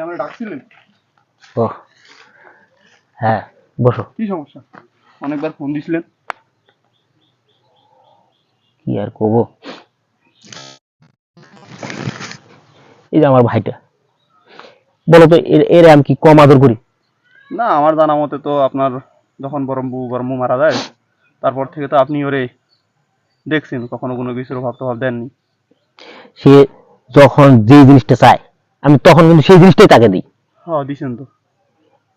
আমরা ডাকছিলেন? ও হ্যাঁ বসো। কি সমস্যা? অনেকবার ফোন দিছিলেন। কি আর এই যে আমার ভাইটা। বলো তো এর- আমি কি কম আদর করি? না আমার জানা মতে তো আপনার যখন বরম বউ বরম মারা যায় তারপর থেকে তো আপনি ওরে দেখছেন কখনো কোনো কিছুর অভাব প্রভাব দেননি। সে যখন যে জিনিসটা চায় আমি তখন কিন্তু সেই জিনিসটাই তাকে দিই। হ্যাঁ দিছেন তো।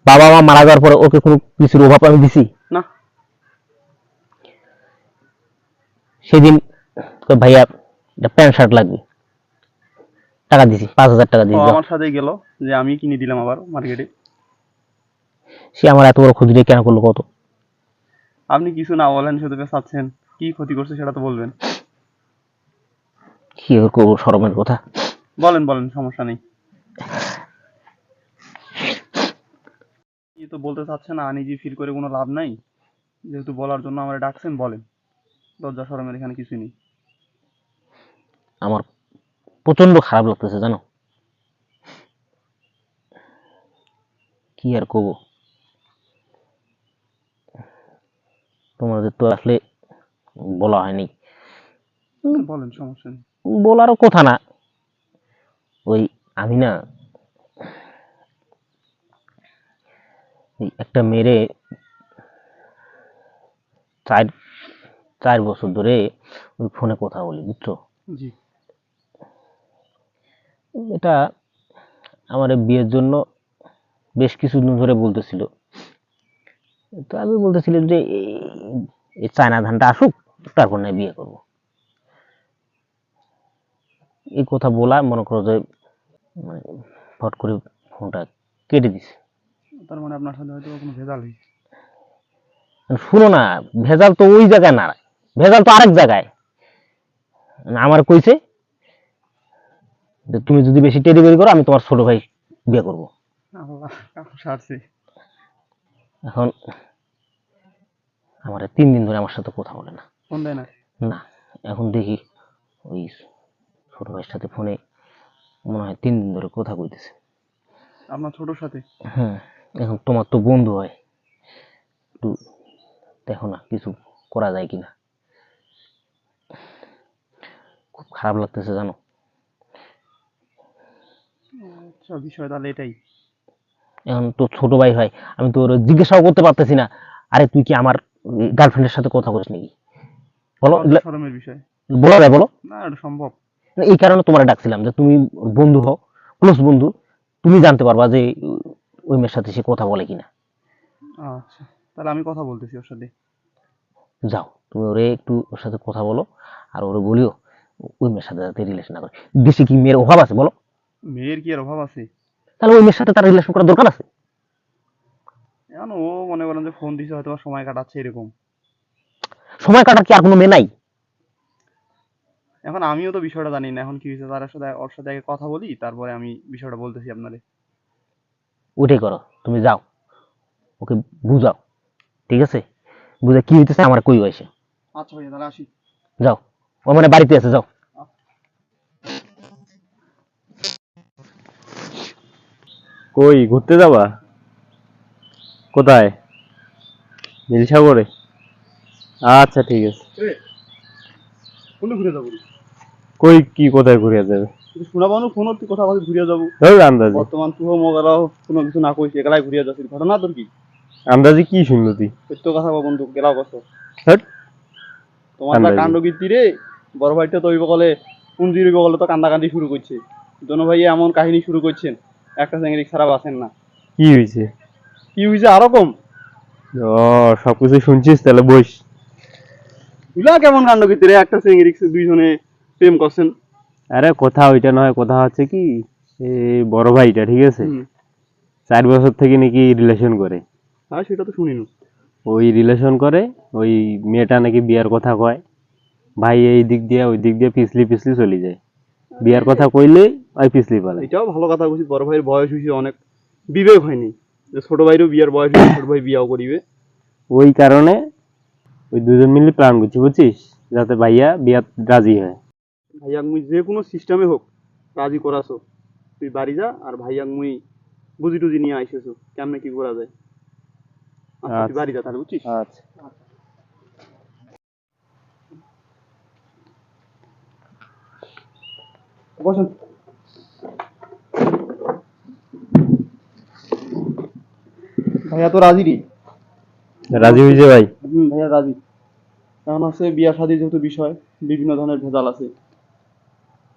বাবা মা মারা যাওয়ার পরে ওকে কোনো কিছুর অভাব আমি দিছি? না। সেদিন ভাইয়া একটা প্যান্ট শার্ট লাগবে। টাকা দিছি পাঁচ হাজার টাকা দিয়েছি আমার সাথেই গেল যে আমি কিনে দিলাম আবার মার্কেটে। সে আমার এত বড় ক্ষতি কেন করল কত? আপনি কিছু না বলেন শুধু চাচ্ছেন। কি ক্ষতি করছে সেটা তো বলবেন। কি করব সরমের কথা। বলেন বলেন সমস্যা নেই। তো বলতে চাচ্ছে না আনিজি ফিল করে কোনো লাভ নাই। যেহেতু বলার জন্য আমরা ডাকছেন বলেন। লজ্জা শরমের এখানে কিছু নেই। আমার প্রচণ্ড খারাপ লাগতেছে জানো? কি আর করব? তোমাদের তো আসলে বলা হয়নি। বলেন সমস্যা নেই। বলারও কথা না। ওই আমি না একটা মেরে চার চার বছর ধরে ওই ফোনে কথা বলি বুঝছ? এটা আমার বিয়ের জন্য বেশ কিছুদিন ধরে বলতেছিল। তো আমি বলতেছিলাম যে এই- চায়না ধানটা আসুক তারপর না বিয়ে করব। এই কথা বলা মনে করো যে মানে ফট করে ফোনটা কেটে দিছে। তার মানে আপনার সাথে হয়তো কোনো ভেজাল হয়েছে। শুনো না ভেজাল তো ওই জায়গায় না ভেজাল তো আরেক জায়গায়। আমার কইছে যে তুমি যদি বেশি টেরিবেরি করো আমি তোমার ছোট ভাই বিয়ে করব। এখন আমার তিন দিন ধরে আমার সাথে কথা বলে না। না এখন দেখি ওই ছোট ভাইয়ের সাথে ফোনে মনে হয় তিন দিন ধরে কথা কইতেছে। আপনার ছোটোর সাথে? হ্যাঁ এখন তোমার তো বন্ধু হয়। একটু দেখো না কিছু করা যায় কিনা। খুব খারাপ লাগতেছে জানো? আচ্ছা বিষয় তাহলে এটাই। এখন তো ছোট ভাই হয় আমি তো ওর জিজ্ঞাসাও করতে পারতেছি না। আরে তুই কি আমার গার্লফ্রেন্ডের সাথে কথা বলিস নাকি? বলো শরমের বিষয়। বলা বলো। না এটা সম্ভব। এই কারণে তোমার ডাকছিলাম যে তুমি বন্ধু হও ক্লোজ বন্ধু। তুমি জানতে পারবা যে ওই মেয়ের সাথে সে কথা বলে কিনা। আচ্ছা তাহলে আমি কথা বলতেছি ওর সাথে। যাও তুমি ওরে একটু ওর সাথে কথা বলো আর ওরে বলিও ওই মেয়ের সাথে যাতে রিলেশন না করে। দেশে কি মেয়ের অভাব আছে বলো? মেয়ের কি আর অভাব আছে? তাহলে ওই মেয়ের সাথে তার রিলেশন করার দরকার আছে? ও মনে করেন যে ফোন দিছে হয়তো সময় কাটাচ্ছে এরকম। সময় কাটার কি আর কোনো মেয়ে নাই? এখন আমিও তো বিষয়টা জানি না। এখন কি হয়েছে? তার সাথে ওর সাথে আগে কথা বলি তারপরে আমি বিষয়টা বলতেছি আপনারে উঠে করো তুমি যাও। ওকে বুঝাও ঠিক আছে? বুঝে কি হইতেছে আমার কই হয়েছে? আচ্ছা ভাইয়া তাহলে আসি। যাও ও মানে বাড়িতে আছে যাও। কই ঘুরতে যাবা? কোথায়? নীলসাগরে? আচ্ছা ঠিক আছে। কোনটা ঘুরে যাব? কই কি কোথায় ঘুরে যাবে? শোনা বানু ফোন তুই কথা বলে ঘুরিয়ে যাব। ধর আন্দাজি। বর্তমান কোনো কিছু না কইছি একালাই ঘুরিয়ে যাচ্ছিস ঘটনা তোর কি? আন্দাজি কি শুনলো তুই? সত্য কথা বল বন্ধু গেলাও কষ্ট। হ্যাট তোমার আন্দাজি। কাণ্ড রে বড় ভাইটা তো ওই বকলে পুঞ্জির ওই বকলে তো কান্দাকান্দি শুরু করছে। দোনো ভাই এমন কাহিনী শুরু করছেন একটা স্যাঙ্গিক খারাপ আছেন না। কি হয়েছে কি হয়েছে আরও কম? ও সবকিছু শুনছিস তাহলে বুঝলা কেমন কাণ্ড কীর্তি রে একটা স্যাঙ্গিক দুইজনে প্রেম করছেন। আরে কথা ওইটা নয় কথা হচ্ছে কি বড় ভাইটা ঠিক আছে? চার বছর থেকে নাকি রিলেশন করে। হ্যাঁ সেটা তো শুনিনি। ওই রিলেশন করে ওই মেয়েটা নাকি বিয়ার কথা কয়। ভাই এই দিক দিয়ে ওই দিক দিয়ে পিছলি পিছলি চলে যায়। বিয়ার কথা কইলে ওই পিছলি পালে এটাও ভালো কথা বলছি বড় ভাইয়ের বয়স হয়েছে অনেক। বিবেক হয়নি। যে ছোট ভাইরও বিয়ার বয়স হয়েছে ছোট ভাই বিয়াও করিবে। ওই কারণে ওই দুজন মিলে প্ল্যান করছি বুঝছিস যাতে ভাইয়া বিয়া রাজি হয়। ভাইয়া তুমি যে কোনো সিস্টেমে হোক রাজি করাছো তুই বাড়ি যা আর ভাইয়াক মুই বুঝি টুজি নিয়ে আইসেছো কেমনে কি করা যায়। আচ্ছা তুই। বাড়ি যা তাহলে বুঝছিস আচ্ছা। বসেন ভাইয়া তো রাজি রে রাজি হয়েছে ভাই। হুম ভাইয়া রাজি এখন হচ্ছে বিয়া শাদির যেহেতু বিষয় বিভিন্ন ধরনের ভেজাল আছে।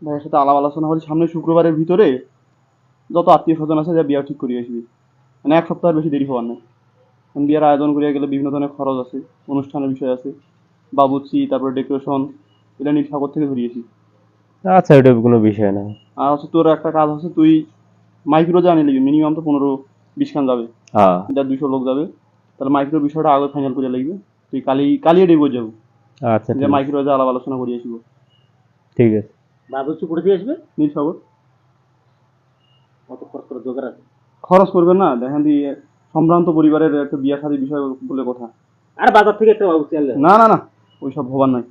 ভাইয়ের সাথে আলাপ আলোচনা হলে সামনে শুক্রবারের ভিতরে যত আত্মীয় স্বজন আছে যা বিয়া ঠিক করিয়ে আসবি। মানে এক সপ্তাহের বেশি দেরি হওয়ার নেই। কারণ বিয়ার আয়োজন করিয়া গেলে বিভিন্ন ধরনের খরচ আছে অনুষ্ঠানের বিষয় আছে বাবুচি তারপরে ডেকোরেশন এটা নীল সাগর থেকে ধরিয়েছি আচ্ছা ওটা কোনো বিষয় না। আর হচ্ছে তোর একটা কাজ হচ্ছে তুই মাইক্রো জানি লিবি মিনিমাম তো পনেরো বিশ খান যাবে। হ্যাঁ। যা দুইশো লোক যাবে তাহলে মাইক্রো বিষয়টা আগে ফাইনাল করে লাগবে তুই কালি কালি ডেবো যাব। আচ্ছা যে মাইক্রো যে আলাপ আলোচনা করিয়ে আসব। ঠিক আছে। বাবুচি করে দিয়ে আসবে? নীল সাগর কত খরচ করে জোগাড় আছে? খরচ করবেন না দেখেন দিয়ে সম্ভ্রান্ত পরিবারের একটা বিয়া শাদী বিষয় বলে কথা। আর বাজার থেকে একটা বাবুচি আনলে না না না ওইসব ভবার নাই।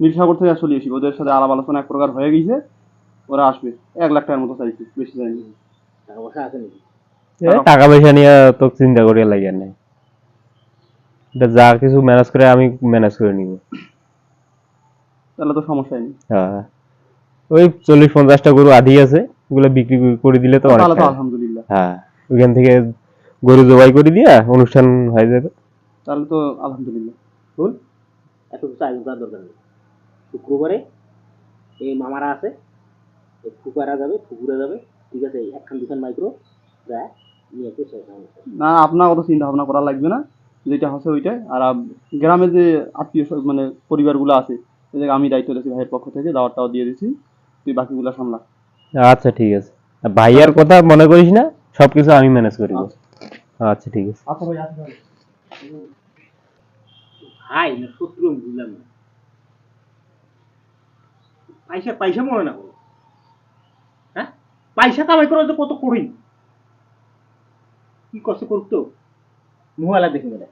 নীল সাগর থেকে চলে আসি ওদের সাথে আলাপ আলোচনা এক প্রকার হয়ে গেছে ওরা আসবে। এক লাখ টাকার মতো চাইছি বেশি চাইনি। টাকা পয়সা আছে নাকি? টাকা পয়সা নিয়ে তো চিন্তা করিয়া লাগিয়া নাই। যা কিছু ম্যানেজ করে আমি ম্যানেজ করে নিব। তাহলে তো সমস্যা নেই। হ্যাঁ। ওই চল্লিশ পঞ্চাশটা গরু আধি আছে ওগুলো বিক্রি করে দিলে তো অনেক। আলহামদুলিল্লাহ। হ্যাঁ ওইখান থেকে গরু জবাই করে দিয়া অনুষ্ঠান হয়ে যাবে। তাহলে তো আলহামদুলিল্লাহ। শুন এত কিছু আয়োজন করার দরকার নেই। শুক্রবারে এই মামারা আছে এই ফুকারা যাবে ফুকুরা যাবে ঠিক আছে একখান দুখান মাইক্রো যা নিয়ে না আপনার অত চিন্তা ভাবনা করা লাগবে না যেটা হচ্ছে ওইটাই। আর গ্রামে যে আত্মীয় মানে পরিবারগুলো আছে আমি দায়িত্ব দিয়েছি ভাইয়ের পক্ষ থেকে দাওয়াত টাওয়াত দিয়ে দিচ্ছি তুই বাকিগুলো সামলা। আচ্ছা ঠিক আছে। আর ভাইয়ার কথা মনে করিস না সবকিছু আমি ম্যানেজ করি আচ্ছা। ঠিক আছে। আচ্ছা ভাই আচ্ছা ভাই। ভাই না শত্রু বুঝলাম না। পয়সা পয়সা মনে না হ্যাঁ? পয়সা কামাই করা তো কত কঠিন। কি কষ্ট করতো মুহালা দেখে গেলে